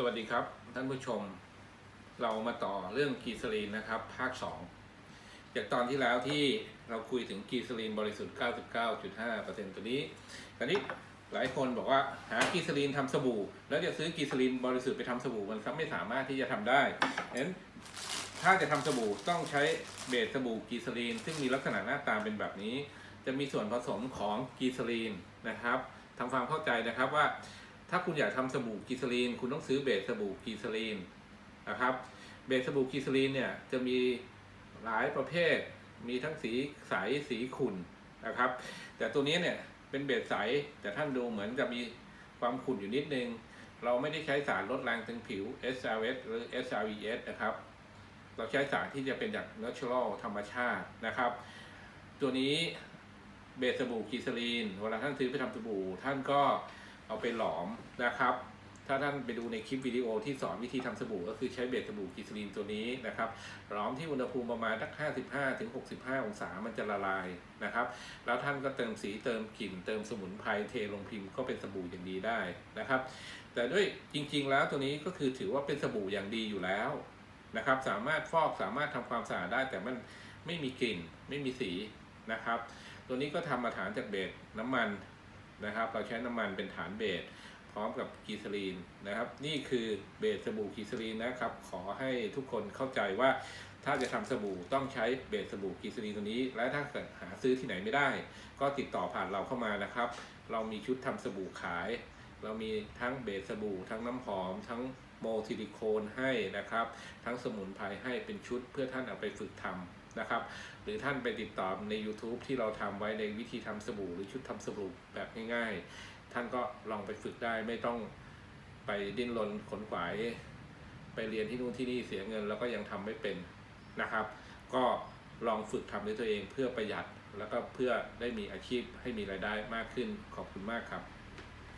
สวัสดีครับท่านผู้ชม เรามาต่อเรื่องกีซาลีนนะครับ ภาค 2 จากตอนที่แล้วที่เราคุยถึงกีซาลีนบริสุทธิ์ 99.5%ตัวนี้ตอนนี้หลายคนบอกว่าหากีซาลีนทำสบู่ แล้วจะซื้อกีซาลีนบริสุทธิ์ไปทำสบู่มันไม่สามารถที่จะทำได้ฉะนั้นถ้าจะทำสบู่ต้องใช้เบสสบู่กีซาลีน ซึ่งมีลักษณะหน้าตาเป็นแบบนี้ จะมีส่วนผสมของกีซาลีนนะครับทำความเข้าใจนะครับว่า ถ้าคุณอยากทำสบู่กีซาลีน คุณต้องซื้อเบสสบู่กีซาลีนนะครับ เบสสบู่กีซาลีนเนี่ยจะมีหลายประเภท มีทั้งสีใสสีขุ่นนะครับ แต่ตัวนี้เนี่ยเป็นเบสใสแต่ท่านดูเหมือนจะมีความขุ่นอยู่นิดนึง เราไม่ได้ใช้สารลดแรงถึงผิว SRS หรือ SRES นะครับ เราใช้สารที่จะเป็นจาก natural ธรรมชาตินะครับ ตัวนี้เบสสบู่กีซาลีนเวลาท่านซื้อไปทำสบู่ท่านก็ เอาไปหลอมนะครับ ถ้าท่านไปดูในคลิปวิดีโอที่สอนวิธีทำสบู่ก็คือใช้เบสสบู่กีซาลีนตัวนี้นะครับหลอมที่อุณหภูมิประมาณสัก 55ถึง65 องศามันจะละลายนะครับ แล้วท่านก็เติมสีเติมกลิ่น เติมสมุนไพรเทลงพิมพ์ก็เป็นสบู่อย่างดีได้นะครับ แต่ด้วยจริงๆแล้วตัวนี้ก็คือถือว่าเป็นสบู่อย่างดีอยู่แล้วนะครับ สามารถฟอกสามารถทำความสะอาดได้แต่มันไม่มีกลิ่นไม่มีสีนะครับ ตัวนี้ก็ทำมาฐานจากเบสน้ำมัน นะครับ เราใช้น้ำมันเป็นฐานเบสพร้อมกับกีซาลีนนะครับ นี่คือเบสสบู่กีซาลีนนะครับ ขอให้ทุกคนเข้าใจว่าถ้าจะทำสบู่ต้องใช้เบสสบู่กีซาลีนตัวนี้ และถ้าเกิดหาซื้อที่ไหนไม่ได้ ก็ติดต่อผ่านเราเข้ามานะครับ เรามีชุดทำสบู่ขาย เรามีทั้งเบสสบู่ทั้งน้ำหอม ทั้งโมซิลิโคนให้นะครับ ทั้งสมุนไพรให้เป็นชุดเพื่อท่านเอาไปฝึกทำ นะครับ หรือท่านไปติดต่อใน YouTube ที่เราทำไว้ในวิธีทำสบู่หรือชุดทำสบู่แบบง่าย ๆ ท่านก็ลองไปฝึกได้ไม่ต้องไปดิ้นรนขนขวายไปเรียนที่นู่นที่นี่เสียเงิน แล้วก็ยังทำไม่เป็นนะครับ ก็ลองฝึกทำด้วยตัวเองเพื่อประหยัดแล้วก็เพื่อได้มีอาชีพให้มีรายได้มากขึ้นขอบคุณมากครับ